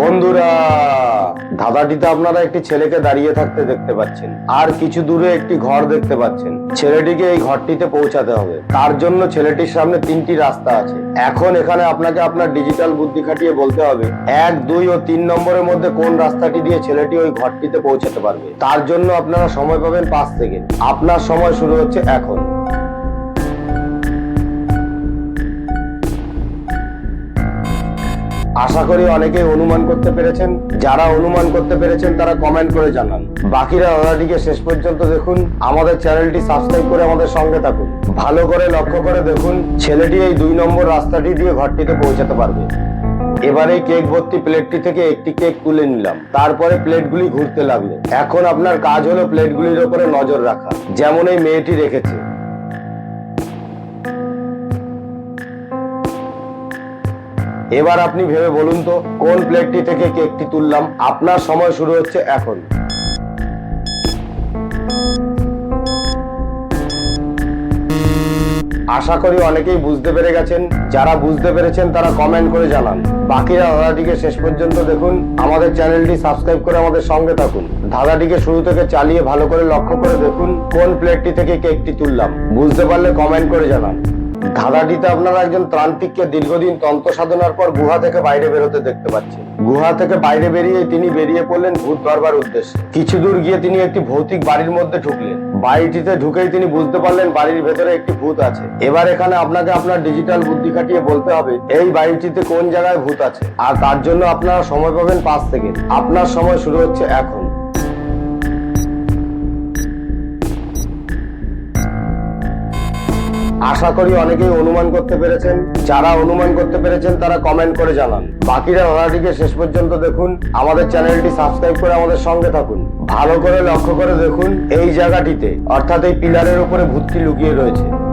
বন্ধুরা, ধাঁধাটিতে আপনারা একটি ছেলেকে দাঁড়িয়ে থাকতে দেখতে পাচ্ছেন। আর কিছু দূরে একটি ঘর দেখতে পাচ্ছেন। ছেলেটিকে এই ঘরটিতে পৌঁছাতে হবে। তার জন্য ছেলেটির সামনে তিনটি রাস্তা আছে। এখন এখানে আপনাকে আপনার ডিজিটাল বুদ্ধি খাটিয়ে বলতে হবে, এক, দুই ও তিন নম্বরের মধ্যে কোন রাস্তাটি দিয়ে ছেলেটি ওই ঘরটিতে পৌঁছাতে পারবে। তার জন্য আপনারা সময় পাবেন পাঁচ সেকেন্ড। আপনার সময় শুরু হচ্ছে এখন। আশা করি অনেকে অনুমান করতে পেরেছেন। যারা অনুমান করতে পেরেছেন, তারা কমেন্ট করে জানান। বাকিরা দাদাটিকে শেষ পর্যন্ত দেখুন। আমাদের চ্যানেলটি সাবস্ক্রাইব করে আমাদের সঙ্গে থাকুন। ভালো করে লক্ষ্য করে দেখুন, ছেলেটি এই দুই নম্বর রাস্তাটি দিয়ে ঘরটিতে পৌঁছাতে পারবে। এবার কেক ভর্তি প্লেটটি থেকে একটি কেক তুলে নিলাম। তারপরে প্লেটগুলি ঘুরতে লাগল। এখন আপনার কাজ হলো প্লেটগুলির উপরে নজর রাখা। যেমন এই মেয়েটি রেখেছে। এবার আপনি ভেবে বলুন তো, কোন প্লেটটি থেকে কেকটি তুললাম? আপনার সময় শুরু হচ্ছে এখন। আশা করি অনেকেই বুঝতে পেরে গেছেন। যারা বুঝতে পেরেছেন, তারা কমেন্ট করে জানান। বাকিরা ধাঁধাটিকে শেষ পর্যন্ত দেখুন। আমাদের চ্যানেলটি সাবস্ক্রাইব করে আমাদের সঙ্গে থাকুন। ধাঁধাটিকে শুরু থেকে চালিয়ে ভালো করে লক্ষ্য করে দেখুন কোন প্লেটটি থেকে কেকটি তুললাম। বুঝতে পারলে কমেন্ট করে জানান। ধাঁধাটিতে আপনারা একজন ত্রান্তিককে দীর্ঘদিন তন্ত্র সাধনার পর গুহা থেকে বাইরে বেরোতে দেখতে পাচ্ছেন। গুহা থেকে বাইরে বেরিয়ে তিনি বেরিয়ে পড়লেন ভূত ধরবার উদ্দেশ্যে। কিছু দূর গিয়ে তিনি একটি ভৌতিক বাড়ির মধ্যে ঢুকলেন। বাড়িটিতে ঢুকেই তিনি বুঝতে পারলেন বাড়ির ভেতরে একটি ভূত আছে। এবার এখানে আপনাকে আপনার ডিজিটাল বুদ্ধি খাটিয়ে বলতে হবে, এই বাড়িটিতে কোন জায়গায় ভূত আছে? আর তার জন্য আপনারা সময় পাবেন পাঁচ থেকে আপনার সময় শুরু হচ্ছে এখন। আশা করি অনেকেই অনুমান করতে পেরেছেন। যারা অনুমান করতে পেরেছেন, তারা কমেন্ট করে জানান। বাকিরা ধারাটিকে শেষ পর্যন্ত দেখুন। আমাদের চ্যানেলটি সাবস্ক্রাইব করে আমাদের সঙ্গে থাকুন। ভালো করে লক্ষ্য করে দেখুন এই জায়গাটিতে, অর্থাৎ এই পিলারের উপরে ভূতটি লুকিয়ে রয়েছে।